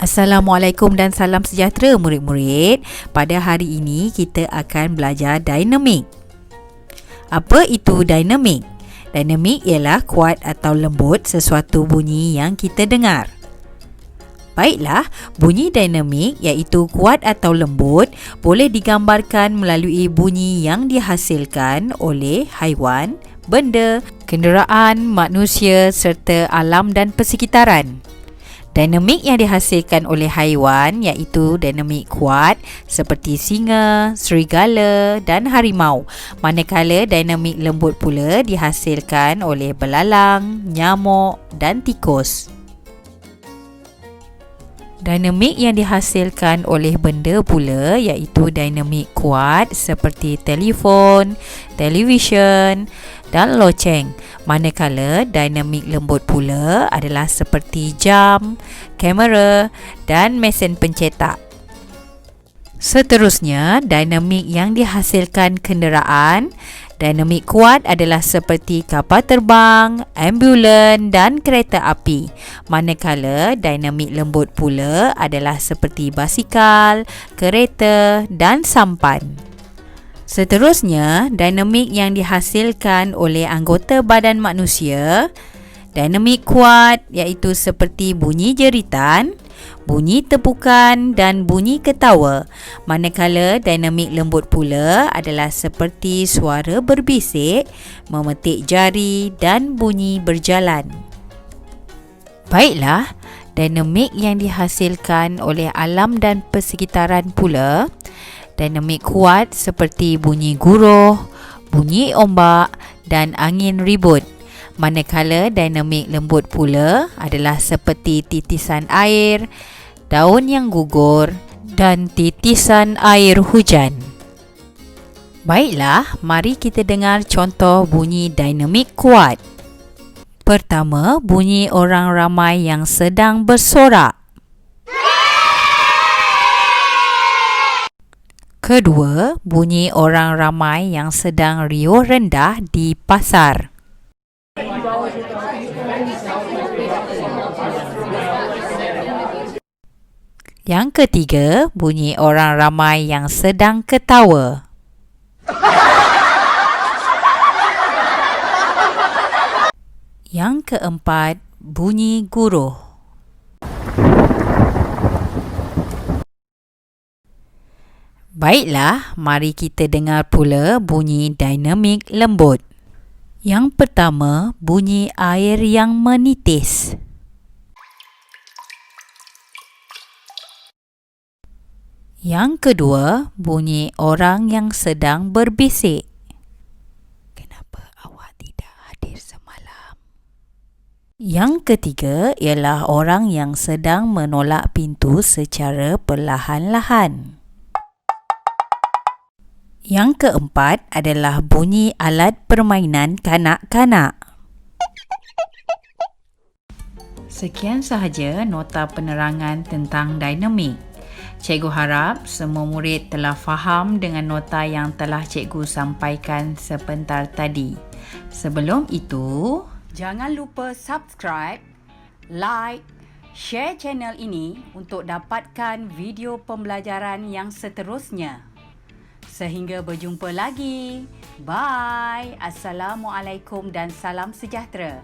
Assalamualaikum dan salam sejahtera murid-murid. Pada hari ini kita akan belajar dinamik. Apa itu dinamik? Dinamik ialah kuat atau lembut sesuatu bunyi yang kita dengar. Baiklah, bunyi dinamik iaitu kuat atau lembut boleh digambarkan melalui bunyi yang dihasilkan oleh haiwan, benda, kenderaan, manusia serta alam dan persekitaran. Dinamik yang dihasilkan oleh haiwan iaitu dinamik kuat seperti singa, serigala dan harimau. Manakala dinamik lembut pula dihasilkan oleh belalang, nyamuk dan tikus. Dinamik yang dihasilkan oleh benda pula iaitu dinamik kuat seperti telefon, televisyen dan loceng. Manakala dinamik lembut pula adalah seperti jam, kamera dan mesin pencetak. Seterusnya, dinamik yang dihasilkan kenderaan Dinamik kuat adalah seperti kapal terbang, ambulan dan kereta api. Manakala dinamik lembut pula adalah seperti basikal, kereta dan sampan. Seterusnya, dinamik yang dihasilkan oleh anggota badan manusia, dinamik kuat iaitu seperti bunyi jeritan, bunyi tepukan dan bunyi ketawa. Manakala dinamik lembut pula adalah seperti suara berbisik, memetik jari dan bunyi berjalan. Baiklah, dinamik yang dihasilkan oleh alam dan persekitaran pula dinamik kuat seperti bunyi guruh, bunyi ombak dan angin ribut. Manakala dinamik lembut pula adalah seperti titisan air, daun yang gugur dan titisan air hujan. Baiklah, mari kita dengar contoh bunyi dinamik kuat. Pertama, bunyi orang ramai yang sedang bersorak. Kedua, bunyi orang ramai yang sedang riuh rendah di pasar. Yang ketiga, bunyi orang ramai yang sedang ketawa. Yang keempat, bunyi guruh. Baiklah, mari kita dengar pula bunyi dinamik lembut. Yang pertama, bunyi air yang menitis. Yang kedua, bunyi orang yang sedang berbisik. Kenapa awak tidak hadir semalam? Yang ketiga ialah orang yang sedang menolak pintu secara perlahan-lahan. Yang keempat adalah bunyi alat permainan kanak-kanak. Sekian sahaja nota penerangan tentang dinamik. Cikgu harap semua murid telah faham dengan nota yang telah cikgu sampaikan sebentar tadi. Sebelum itu, jangan lupa subscribe, like, share channel ini untuk dapatkan video pembelajaran yang seterusnya. Sehingga berjumpa lagi. Bye. Assalamualaikum dan salam sejahtera.